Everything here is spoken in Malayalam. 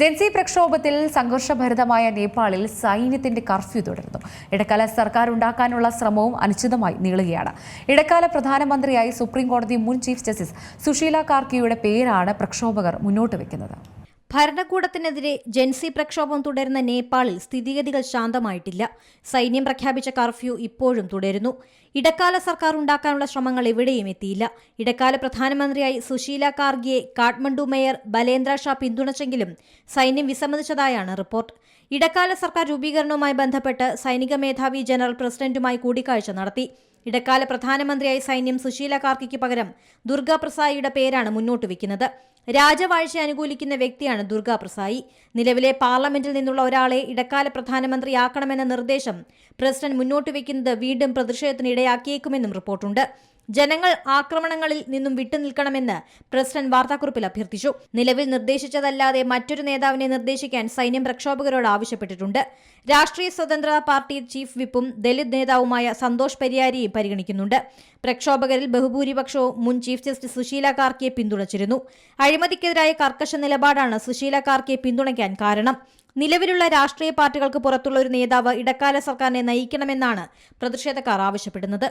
ജൻസി പ്രക്ഷോഭത്തിൽ സംഘർഷഭരിതമായ നേപ്പാളിൽ സൈന്യത്തിന്റെ കർഫ്യൂ തുടരുന്നു. ഇടക്കാല സർക്കാർ ഉണ്ടാക്കാനുള്ള ശ്രമവും അനിശ്ചിതമായി നീളുകയാണ്. ഇടക്കാല പ്രധാനമന്ത്രിയായി സുപ്രീം കോടതി മുൻ ചീഫ് ജസ്റ്റിസ് സുശീല കാർക്കിയുടെ പേരാണ് പ്രക്ഷോഭകർ മുന്നോട്ട് വെക്കുന്നത്. ഭരണകൂടത്തിനെതിരെ ജൻസി പ്രക്ഷോഭം തുടരുന്ന നേപ്പാളിൽ സ്ഥിതിഗതികൾ ശാന്തമായിട്ടില്ല. സൈന്യം പ്രഖ്യാപിച്ച കർഫ്യൂ ഇപ്പോഴും തുടരുന്നു. ഇടക്കാല സർക്കാർ ഉണ്ടാക്കാനുള്ള ശ്രമങ്ങൾ എവിടെയും എത്തിയില്ല. ഇടക്കാല പ്രധാനമന്ത്രിയായി സുശീല കാർഗിയെ കാഠ്മണ്ഡു മേയർ ബലേന്ദ്ര ഷാ പിന്തുണച്ചെങ്കിലും സൈന്യം വിസമ്മതിച്ചതായാണ് റിപ്പോർട്ട്. ഇടക്കാല സർക്കാർ രൂപീകരണവുമായി ബന്ധപ്പെട്ട് സൈനിക മേധാവി ജനറൽ പ്രസിഡന്റുമായി കൂടിക്കാഴ്ച നടത്തി. ഇടക്കാല പ്രധാനമന്ത്രിയായി സൈന്യം സുശീല കാർക്കിക്ക് പകരം ദുർഗാ പ്രസായിയുടെ പേരാണ് മുന്നോട്ട് വയ്ക്കുന്നത് രാജവാഴ്ച അനുകൂലിക്കുന്ന വ്യക്തിയാണ് ദുർഗാ പ്രസായി നിലവിലെ പാർലമെന്റിൽ നിന്നുള്ള ഒരാളെ ഇടക്കാല പ്രധാനമന്ത്രിയാക്കണമെന്ന നിർദ്ദേശം പ്രസിഡന്റ് മുന്നോട്ട് വയ്ക്കുന്നത് വീണ്ടും പ്രതിഷേധത്തിനിടയാക്കിയേക്കുമെന്നും റിപ്പോർട്ടുണ്ട്. ജനങ്ങൾ ആക്രമണങ്ങളിൽ നിന്നും വിട്ടുനിൽക്കണമെന്ന് പ്രസിഡന്റ് വാർത്താക്കുറിപ്പിൽ അഭ്യർത്ഥിച്ചു. നിലവിൽ നിർദ്ദേശിച്ചതല്ലാതെ മറ്റൊരു നേതാവിനെ നിർദ്ദേശിക്കാൻ സൈന്യം പ്രക്ഷോഭകരോട് ആവശ്യപ്പെട്ടിട്ടുണ്ട്. രാഷ്ട്രീയ സ്വതന്ത്ര പാർട്ടി ചീഫ് വിപ്പും ദലിത് നേതാവുമായ സന്തോഷ് പരിയാരിയും പരിഗണിക്കുന്നുണ്ട്. പ്രക്ഷോഭകരിൽ ബഹുഭൂരിപക്ഷവും മുൻ ചീഫ് ജസ്റ്റിസ് സുശീല കാർക്കിയെ പിന്തുണച്ചിരുന്നു. അഴിമതിക്കെതിരായ കർക്കശ നിലപാടാണ് സുശീല കാർക്കിയെ പിന്തുണയ്ക്കാൻ കാരണം. നിലവിലുള്ള രാഷ്ട്രീയ പാർട്ടികൾക്ക് പുറത്തുള്ള ഒരു നേതാവ് ഇടക്കാല സർക്കാരിനെ നയിക്കണമെന്നാണ് പ്രതിഷേധക്കാർ ആവശ്യപ്പെടുന്നത്.